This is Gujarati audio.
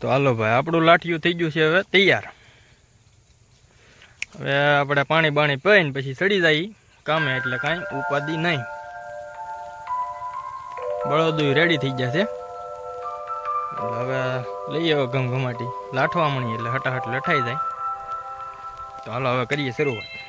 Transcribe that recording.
તો હાલો ભાઈ, આપણું લાઠિયું થઈ ગયું છે હવે તૈયાર. હવે આપણે પાણી બાણી પીને પછી ચડી જાય કામે એટલે કાંઈ ઉપાધિ નહીં. બળદું રેડી થઈ જશે હવે લઈ ઘમ ઘમઘમાટી લાઠવા મળી એટલે હટાહટ લઠાઈ જાય. તો હાલો હવે કરીએ શરૂઆત.